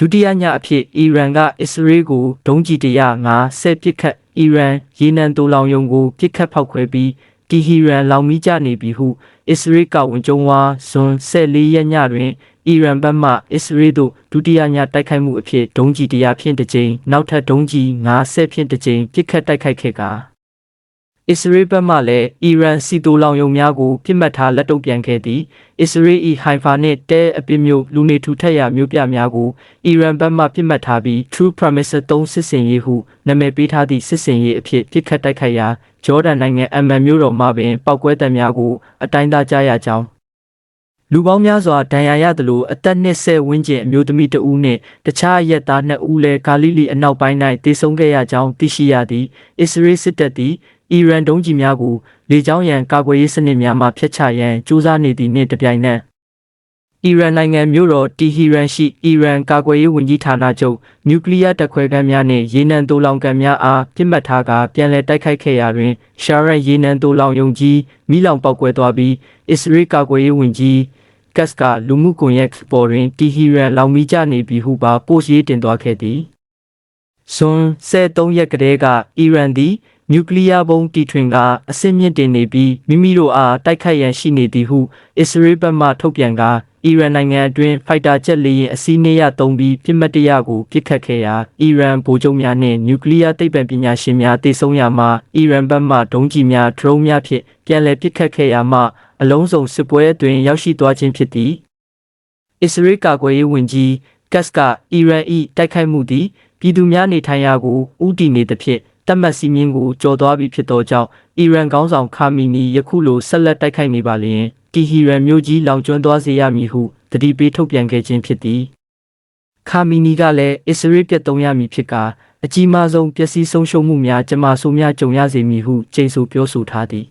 ဒုတိယညအဖြစ်အီရန်ကအစ္စရေးကိုဒုံးကျည်105ဆဲပစ်ခတ်အီရန်ရေနံတူလောင်ယုံကိုပစ်ခတ်ဖောက်ခွဲပြီးတီဟီရန်လောင်မိကြနေပြီဟုအစ္စရေးကဝန်ကျုံဝါဇွန်14ရက်ညတွင်အီရန်ဘက်မှအစ္စရေးသို့ဒုတိယညတိုက်ခိုက်မှုအဖြစ်ဒုံးကျည်100ဖြင့်တစ်ကြိမ်နောက်ထပ်ဒုံးကျည်50ဖြင့်တစ်ကြိမ်ပစ်ခတ်တိုက်ခိုက်ခဲ့ကာ အစ္စရေးဘက်မှလည်းအီရန်စီတိုလောင်ယုံများကိုပြစ်မှတ်ထားလက်တုပ်ပြန်ခဲ့သည်အစ္စရေး၏ဟိုင်ဖာနှင့်တဲအပစ်မျိုးလူနေထူထပ်ရာမြို့ပြများကိုအီရန်ဘက်မှပြစ်မှတ်ထားပြီး True Promise 3စစ်စင်ရေးဟုနာမည်ပေးထားသည့်စစ်စင်ရေးအဖြစ်ပြစ်ခတ်တိုက်ခိုက်ရာဂျော်ဒန်နိုင်ငံအမန်မြို့တော်မှပင်ပောက်ကွဲတပ်များကိုအတိုင်းသားကြားရကြောင်းလူပေါင်းများစွာဒဏ်ရာရသလိုအသက်20ဝန်းကျင်အမျိုးသမီးတဦးနှင့်တခြားအရက်သား2ဦးလည်းဂါလိလီအနောက်ပိုင်း၌တေဆုံးခဲ့ရကြောင်းသိရှိရသည်အစ္စရေးစစ်တပ်သည် အီရန်ဒုံးကျည်များကိုလေကြောင်းရန်ကာကွယ်ရေးစနစ်များမှဖျက်ချရန်ကြိုးစားနေသည့်နှင့်တပြိုင်နက်အီရန်နိုင်ငံမြို့တော်တီဟီရန်ရှိအီရန်ကာကွယ်ရေးဝန်ကြီးဌာနချုပ်နျူကလ িয়ার တပ်ခွဲခန်းများနှင့်ရေနံတိုလောင်ကန်များအားပြစ်မှတ်ထားကာပြန်လည်တိုက်ခိုက်ခဲ့ရာတွင်ရှာရန်ရေနံတိုလောင်ယုံကြီးမိလောင်ပောက်ကွဲသွားပြီးအစ္စရေးကာကွယ်ရေးဝန်ကြီးကတ်စကလူမှုကွန်ရက်ပေါ်တွင်တီဟီရန်လောင်မီကြနေပြီဟုပါပို့ရေးတင်သွားခဲ့သည်။ဇွန်13ရက်ကတည်းကအီရန်သည် နျူကလ িয়ার ဘုံတီထွင်ကအဆင့်မြင့်တင်နေပြီးမိမိတို့အားတိုက်ခိုက်ရန်ရှိနေသည်ဟုအစ္စရေးဘက်မှထုတ်ပြန်ကာအီရန်နိုင်ငံအတွင်းဖိုက်တာဂျက်လေယာဉ်အစီးနှရသုံးပြီးပြစ်မှတ်တရကိုပစ်ခတ်ခဲ့ရာအီရန်ဗိုလ်ချုပ်များနှင့်နျူကလ িয়ার သိပ္ပံပညာရှင်များတေဆုံးရာမှာအီရန်ဘက်မှဒုံးကျည်များဒရုန်းများဖြင့်ပြန်လည်ပစ်ခတ်ခဲ့ရာမှအလုံးစုံစစ်ပွဲအတွင်းရောက်ရှိသွားခြင်းဖြစ်သည် အစ္စရေးကာကွယ်ရေးဝန်ကြီးကတ်စကအီရန်၏တိုက်ခိုက်မှုသည်ပြည်သူများနေထိုင်ရာကိုဥတီနေသဖြင့် တတ်မှတ်စီမင်းကိုကြော်သွားပြီးဖြစ်သောကြောင့်အီရန်ခေါင်းဆောင်ခါမီနီယခုလိုဆက်လက်တိုက်ခိုက်နေပါလျင်တီဟီရန်မြို့ကြီးလောင်ကျွမ်းသွားစေရမည်ဟုတတိပေးထုတ်ပြန်ခဲ့ခြင်းဖြစ်သည်ခါမီနီကလည်းအစ္စရေးပြတ်သုံးရမည်ဖြစ်ကာအကြီးမားဆုံးပျက်စီးဆုံးရှုံးမှုများကြမ္မာဆိုးများကြုံရစေမည်ဟုကြိမ်ဆိုပြောဆိုထားသည်